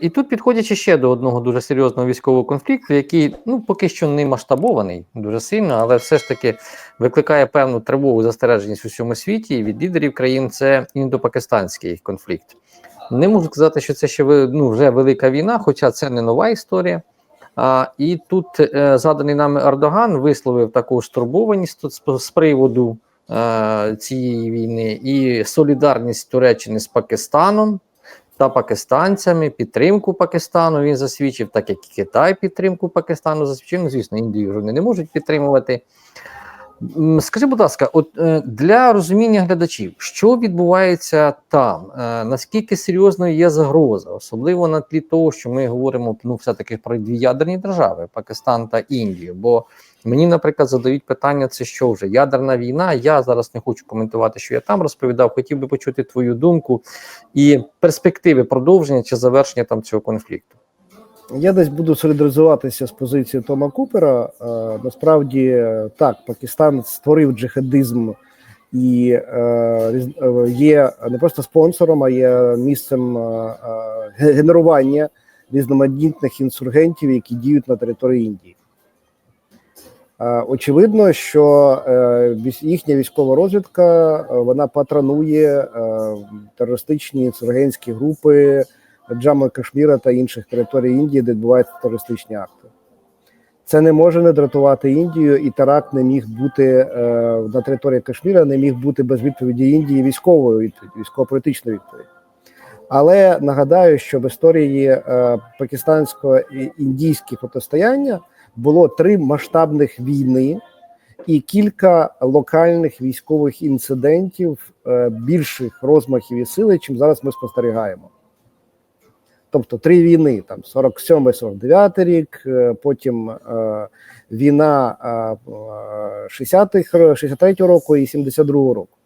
І тут, підходячи ще до одного дуже серйозного військового конфлікту, який ну поки що не масштабований дуже сильно, але все ж таки викликає певну тривогу застереженість у всьому світі від лідерів країн. Це індопакистанський конфлікт. Не можу сказати, що це ще ну, вже велика війна, хоча це не нова історія. А, і тут е, згаданий нами Ердоган висловив таку стурбованість з, з приводу е, цієї війни і солідарність Туреччини з Пакистаном та пакистанцями, підтримку Пакистану він засвідчив, так як і Китай підтримку Пакистану засвідчив. Ну, звісно, Індію вони не можуть підтримувати. Скажи, будь ласка, от е, для розуміння глядачів, що відбувається там, е, наскільки серйозною є загроза, особливо на тлі того, що ми говоримо ну, все-таки про дві ядерні держави Пакистан та Індію. Бо мені, наприклад, задають питання: це що вже ядерна війна? Я зараз не хочу коментувати, що я там розповідав. Хотів би почути твою думку і перспективи продовження чи завершення там цього конфлікту. Я десь буду солідаризуватися з позицією Тома Купера. Е, насправді, е, так, Пакистан створив джихадизм і е, є не просто спонсором, а є місцем генерування різноманітних інсургентів, які діють на території Індії. Очевидно, що їхня військова розвідка вона патронує терористичні інсургентські групи Джаму Кашміра та інших територій Індії, де відбуваються терористичні акти. Це не може не дратувати Індію, і теракт не міг бути е, на території Кашміра, не міг бути без відповіді Індії військовою відповідь, військово-політичної відповіді. Але нагадаю, що в історії е, пакистанського і індійського протистояння було три масштабних війни і кілька локальних військових інцидентів е, більших розмахів і сили, чим зараз ми спостерігаємо. Тобто три війни: там 47-49 рік, е, потім е, війна е, 60-х, 63-го року і 72-го року,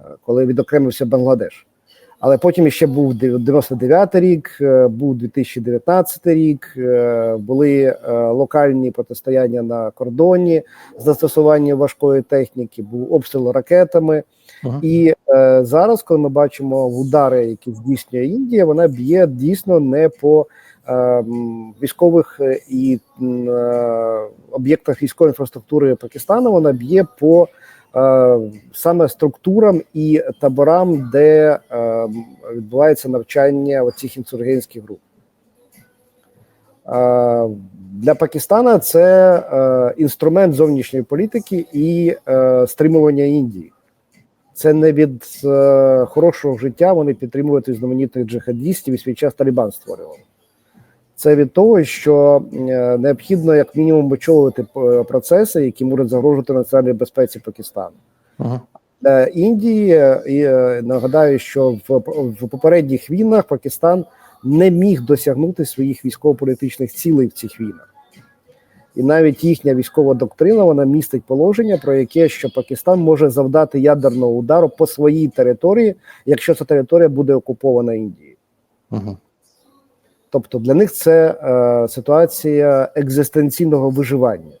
е, коли відокремився Бангладеш. Але потім ще був 99-й рік, е, був 2019 рік, е, були е, локальні протистояння на кордоні з застосуванням важкої техніки, був обстріл ракетами. Мгм. І е, зараз, коли ми бачимо удари, які здійснює Індія, вона б'є дійсно не по е, військових і е, об'єктах військової інфраструктури Пакистану. Вона б'є по саме структурам і таборам, де е, відбувається навчання оцих інсургентських груп. Е, Для Пакистана це е, інструмент зовнішньої політики і е, стримування Індії. Це не від е, хорошого життя вони підтримують різноманітних джихадістів і свій час Талібан створював. Це від того, що е, необхідно як мінімум очолити е, процеси, які можуть загрожувати національній безпеці Пакистану. Мгм. Для Індії е, і е, нагадаю, що в, в попередніх війнах Пакистан не міг досягнути своїх військово-політичних цілей в цих війнах. І навіть їхня військова доктрина вона містить положення, про яке що Пакистан може завдати ядерного удару по своїй території, якщо ця територія буде окупована Індією. Мгм. Тобто для них це е, ситуація екзистенційного виживання.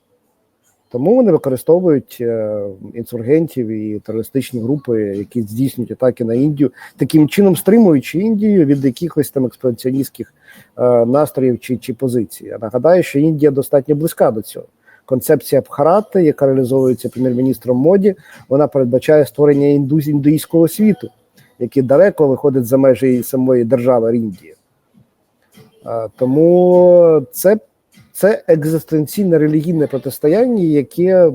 Тому вони використовують е, інсургентів і терористичні групи, які здійснюють атаки на Індію, таким чином стримуючи Індію від якихось там експансіоністських е, настроїв чи, чи позицій. Я нагадаю, що Індія достатньо близька до цього. Концепція Бхарати, яка реалізовується прем'єр-міністром моді, вона передбачає створення інду, індуїзького світу, який далеко виходить за межі самої держави Індії. Тому це, це екзистенційне релігійне протистояння, яке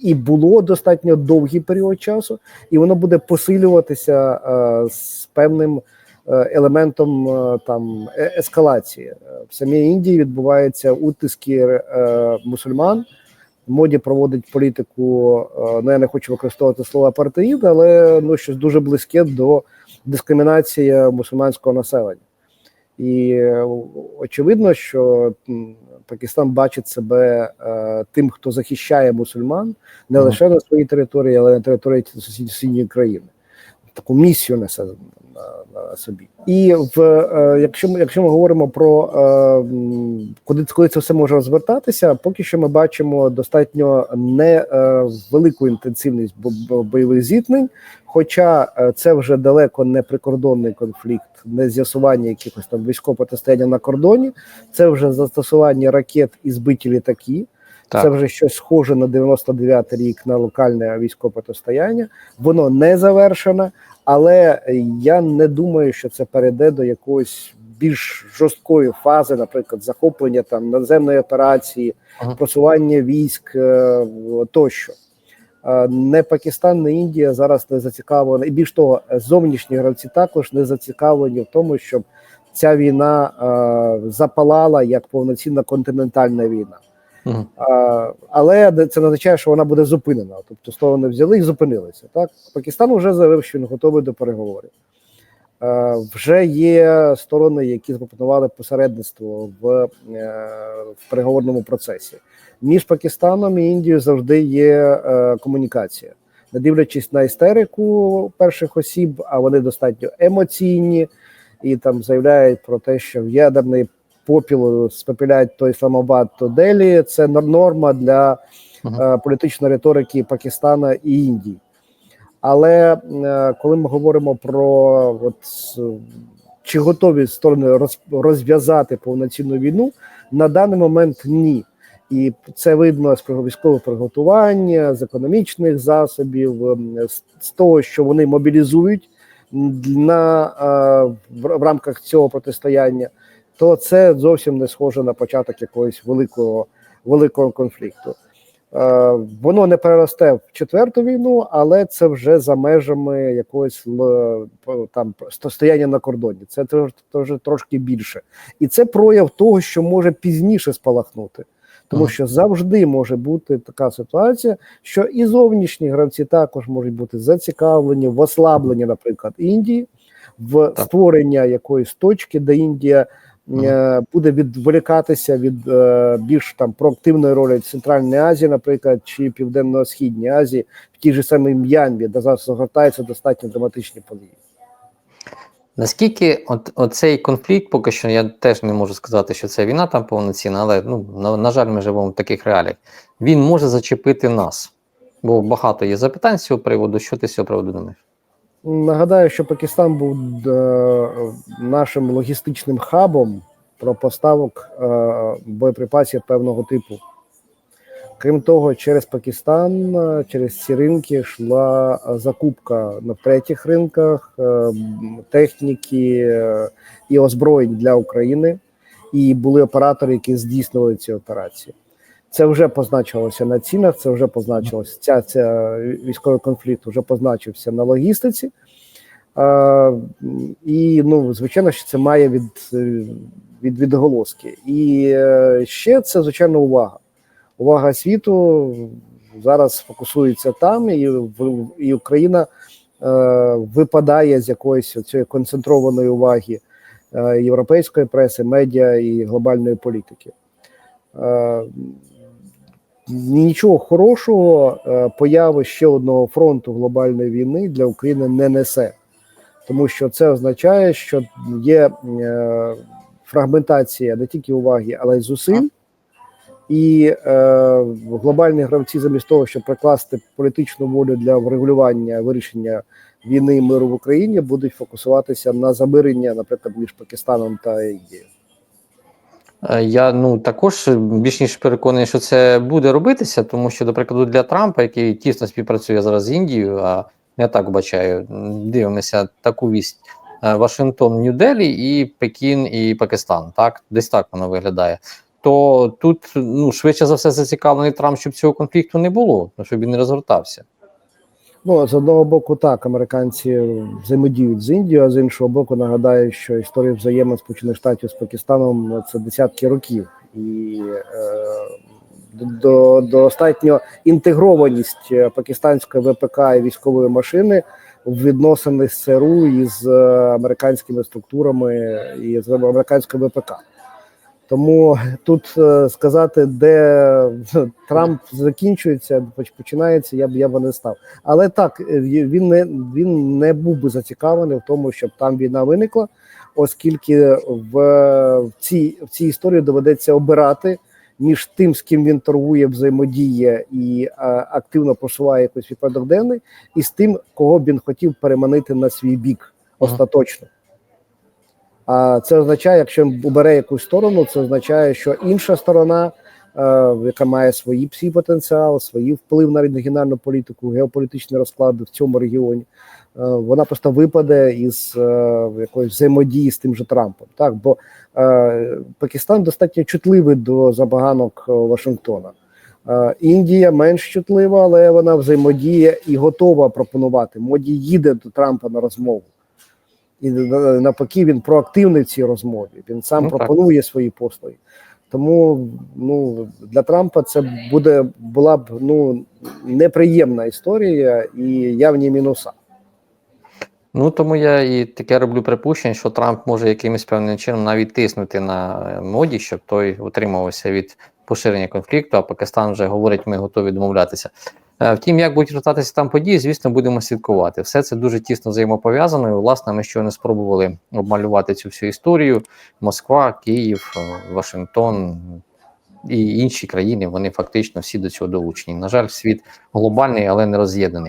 і було достатньо довгий період часу, і воно буде посилюватися е, з певним е, елементом е, там ескалації. В самій Індії відбуваються утиски мусульман. Моді проводить політику. Ну я не хочу використовувати слово апартеїд, але ну щось дуже близьке до дискримінації мусульманського населення. І е, очевидно, що Пакистан бачить себе е, тим, хто захищає мусульман не лише на своїй території, але й на території сусід- сусідньої країни. Таку місію несе на, собі. І в е, якщо ми якщо ми говоримо про е, куди коли це все може розвертатися, поки що ми бачимо достатньо не е, велику інтенсивність бо- бо- бойових зіткнень. Хоча це вже далеко не прикордонний конфлікт, не з'ясування якихось там військового протистояння на кордоні, це вже застосування ракет і збиті літаки. Так. Це вже щось схоже на 99-й рік на локальне військове протистояння. Воно не завершено, але я не думаю, що це перейде до якоїсь більш жорсткої фази, наприклад, захоплення там наземної операції, Ага. просування військ е, тощо. Е, Не Пакистан, не Індія зараз не зацікавлені, і більш того, зовнішні гравці також не зацікавлені в тому, щоб ця війна е, запалала як повноцінна континентальна війна. Мгм. А, але це не означає, що вона буде зупинена. Тобто сторони взяли і зупинилися. Так Пакистан вже заявив, що він готовий до переговорів. Е, вже є сторони, які запропонували посередництво в, е, в переговорному процесі. Між Пакистаном і Індією завжди є е, комунікація, не дивлячись на істерику перших осіб, а вони достатньо емоційні і там заявляють про те, що в ядерний попіл спопіляють то Ісламабад, то Делі. Це норма для е, політичної риторики Пакистана і Індії. Але е, коли ми говоримо про от, е, чи готові сторони роз, розв'язати повноцінну війну, на даний момент ні. І це видно з військових приготувань, з економічних засобів, ем, з, того, що вони мобілізують на, е, в, в рамках цього протистояння, то це зовсім не схоже на початок якогось великого, великого конфлікту. Е, Воно не переросте в четверту війну, але це вже за межами якогось там сто- стояння на кордоні. Це вже трошки більше, і це прояв того, що може пізніше спалахнути. Тому що завжди може бути така ситуація, що і зовнішні гравці також можуть бути зацікавлені в ослабленні, наприклад, Індії, в Так. створення якоїсь точки, де Індія е, буде відволікатися від е, більш там проактивної ролі Центральної Азії, наприклад, чи Південно-Східній Азії, в тій же самій М'янмі, де зараз загортаються достатньо драматичні події. Наскільки от, оцей конфлікт, поки що я теж не можу сказати, що це війна там повноцінна, але ну, на, на жаль, ми живемо в таких реаліях. Він може зачепити нас. Бо багато є запитань з цього приводу. Що ти з цього приводу думаєш? Нагадаю, що Пакистан був е, нашим логістичним хабом про поставок е, боєприпасів певного типу. Крім того, через Пакистан, е, через ці ринки йшла закупка на третіх ринках техніки і озброєнь для України, і були оператори, які здійснювали ці операції. Це вже позначилося на цінах, це вже позначилося. Ця, ця військовий конфлікт вже позначився на логістиці. А, і ну, звичайно, що це має від, е, від відголоски. І е, ще це, звичайно, увага. Увага світу зараз фокусується там, і, і Україна е, випадає з якоїсь цієї концентрованої уваги е, європейської преси, медіа і глобальної політики. Е, нічого хорошого е, появи ще одного фронту глобальної війни для України не несе, тому що це означає, що є е, фрагментація не тільки уваги, але й зусиль. І е, глобальні гравці, замість того, щоб прикласти політичну волю для врегулювання вирішення війни і миру в Україні, будуть фокусуватися на замирення, наприклад, між Пакистаном та Індією. Е, Я ну також більш ніж переконаний, що це буде робитися, тому що, до прикладу, для Трампа, який тісно співпрацює зараз з Індією, а я так бачаю, дивимося таку вість. е, Вашингтон, Нью-Делі і Пекін і Пакистан. Так, десь так воно виглядає. То тут ну швидше за все зацікавлений Трамп, щоб цього конфлікту не було, ну, щоб він не розгортався. Ну, з одного боку, так, американці взаємодіють з Індією, а з іншого боку, нагадаю, що історія взаємин Сполучених Штатів з Пакистаном це десятки років, і е, до, достатньо інтегрованість е, пакистанської ВПК і військової машини в відносини з ЦРУ із е, американськими структурами і з американською ВПК. Тому тут е, сказати, де Трамп закінчується, починається, я б я б не став. Але так е, він не він не був би зацікавлений в тому, щоб там війна виникла, оскільки в, цій в цій історії доведеться обирати між тим, з ким він торгує, взаємодіє і е, активно просуває якийсь відпадок денний, і з тим, кого б він хотів переманити на свій бік Ага. остаточно. А це означає, якщо він обере якусь сторону, це означає, що інша сторона, е, яка має свої свій потенціал, свій вплив на регіональну політику, геополітичні розклади в цьому регіоні, е, вона просто випаде із е, якоїсь взаємодії з тим же Трампом. Так, бо Пакистан достатньо чутливий до забаганок Вашингтона. Індія менш чутлива, але вона взаємодіє і готова пропонувати. Моді їде до Трампа на розмову. І на- навпаки, він проактивний в цій розмові. Він сам Ну, так. пропонує свої послуги. Тому ну для Трампа це буде була б ну неприємна історія і явні мінуса. Ну тому я і таке роблю припущення, що Трамп може якимось певним чином навіть тиснути на е, моді, щоб той утримувався від поширення конфлікту, а Пакистан вже говорить, ми готові домовлятися. Е, Втім, як будуть розвиватися там події, звісно, будемо слідкувати. Все це дуже тісно взаємопов'язано. І, власне, ми щойно спробували обмалювати цю всю історію. Москва, Київ, е, Вашингтон і інші країни вони фактично всі до цього долучені. На жаль, світ глобальний, але не роз'єднаний.